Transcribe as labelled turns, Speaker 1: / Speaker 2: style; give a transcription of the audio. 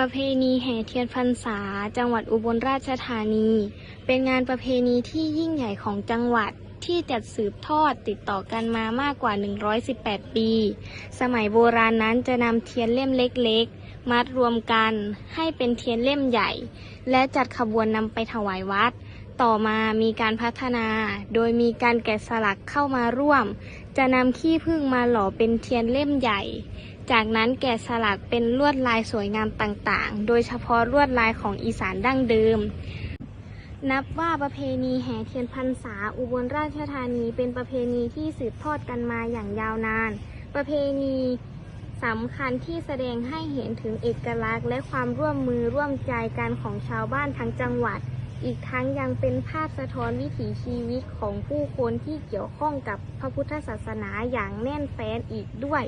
Speaker 1: ประเพณีแห่เทียนพรรษา จังหวัดอุบลราชธานี เป็นงานประเพณีที่ยิ่งใหญ่ของจังหวัดที่จัดสืบทอดติดต่อกันมามากกว่า 118 ปี สมัยโบราณนั้นจะนำเทียนเล่มเล็กๆ มัดรวมกันให้เป็นเทียนเล่มใหญ่ และจัดขบวนนำไปถวายวัด ต่อมามีการพัฒนาโดยมีการแกะสลักเข้ามาร่วม จะนำขี้ผึ้งมาหล่อเป็นเทียนเล่มใหญ่ จากนั้นแกะสลักเป็นลวดลายสวยงามต่างๆ โดยเฉพาะลวดลายของอีสานดั้งเดิม นับว่าประเพณีแห่เทียนพรรษาอุบลราชธานีเป็นประเพณีที่สืบทอดกันมาอย่างยาวนาน ประเพณีสำคัญที่แสดงให้เห็นถึงเอกลักษณ์ และความร่วมมือร่วมใจกันของชาวบ้านทั้งจังหวัด อีกทั้งยังเป็นภาพสะท้อนวิถีชีวิตของผู้คนที่เกี่ยวข้องกับพระพุทธศาสนาอย่างแน่นแฟ้นอีกด้วย